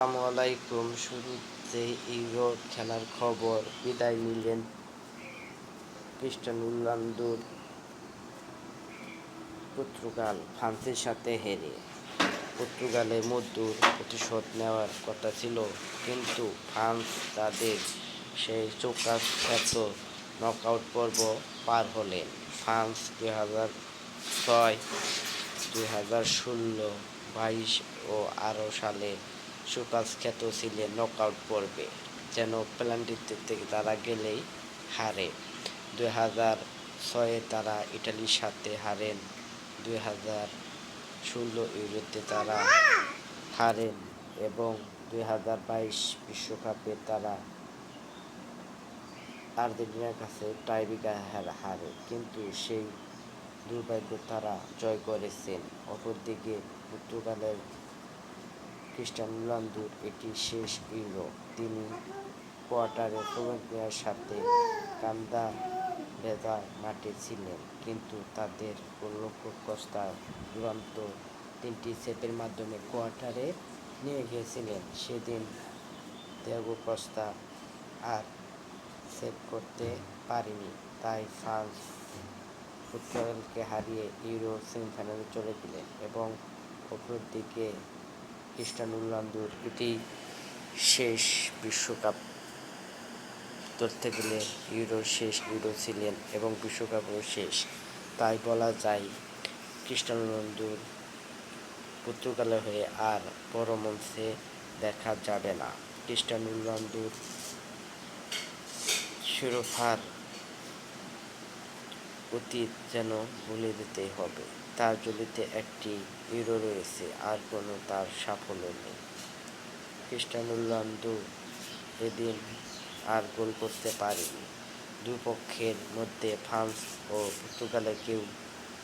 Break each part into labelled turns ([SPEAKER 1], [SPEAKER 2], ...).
[SPEAKER 1] আসসালামু শুরুতে ইউরো খেলার খবর। বিদায় নিলেন ক্রিস্টানো পর্তুগাল। ফ্রান্সের সাথে হেরে পর্তুগালের মধ্যুর প্রতিশোধ নেওয়ার কথা ছিল, কিন্তু ফ্রান্স তাদের সেই চৌকাখ্যাত নকআউট পর্ব পার হলেন। ফ্রান্স দুই হাজার ছয়, দুই হাজার ষোলো, বাইশ ও আরও সালে সুকাজ খ্যাত ছিলেন নকআউট পর্বে যেন পেনাল্টিতে থেকে তারা গেলেই হারে। দুই হাজার ছয়ে তারা ইটালির সাথে হারেন। দুই হাজার ষোলো ইউরোতে তারা হারেন এবং দুই হাজার বাইশ বিশ্বকাপে তারা আর্জেন্টিনার কাছে টাইব্রেকার হারে। কিন্তু সেই দুর্ভাগ্য তারা জয় করেছেন। অপরদিকে পর্তুগালের ক্রিস্টিয়ানো রোনালদোর এটি শেষ ইউরো। তিনি কোয়ার্টারে স্লোভাকিয়ার সাথে কান্দা ভেজা মাঠে ছিলেন, কিন্তু তাদের গোলরক্ষক কস্তা দুরন্ত তিনটি সেপের মাধ্যমে কোয়ার্টারে নিয়ে গিয়েছিলেন। সেদিন দেগো কস্তা আর সেভ করতে পারেনি, তাই ফ্রান্স পর্তুগালকে হারিয়ে ইউরো সেমিফাইনালে চলে গেলেন এবং অপরদিকে ক্রিস্টানো রোনালদোর এটি শেষ বিশ্বকাপ ধরতে গেলে ইউরো শেষ, ইউরো ছিলেন এবং বিশ্বকাপও শেষ। তাই বলা যায় ক্রিস্টানো রোনালদোর পর্তুগালের হয়ে আর বড় মঞ্চে দেখা যাবে না। ক্রিস্টানো রোনালদোর শিরোফার অতীত যেন ভুলে দিতে হবে। তার জলিতে একটি ইউরো রয়েছে, আর কোনো তার সাফল্য নেই। ক্রিস্টানো রোনালদো এদিন আর গোল করতে পারেনি। দুই পক্ষের মধ্যে ফ্রান্স ও পর্তুগালে কেউ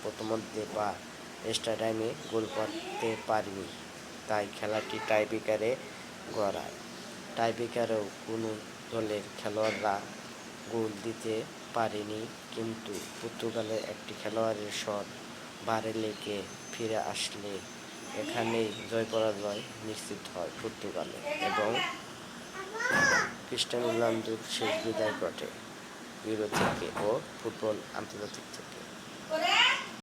[SPEAKER 1] প্রথমধ্যে বা এক্সট্রা টাইমে গোল করতে পারেনি। তাই খেলাটি টাইব্রেকারে গড়ায়। টাইব্রেকারেও কোনো দলের খেলোয়াড়রা গোল দিতে পারেনি, কিন্তু পর্তুগালের একটি খেলোয়াড়ের শট বারে লেগে ফিরে আসলে এখানেই জয় পরাজয় নিশ্চিত হয় পর্তুগালে এবং খ্রিস্টান রোনালদোর শেষ বিদায় ঘটে ইউরো থেকে ও ফুটবল আন্তর্জাতিক থেকে।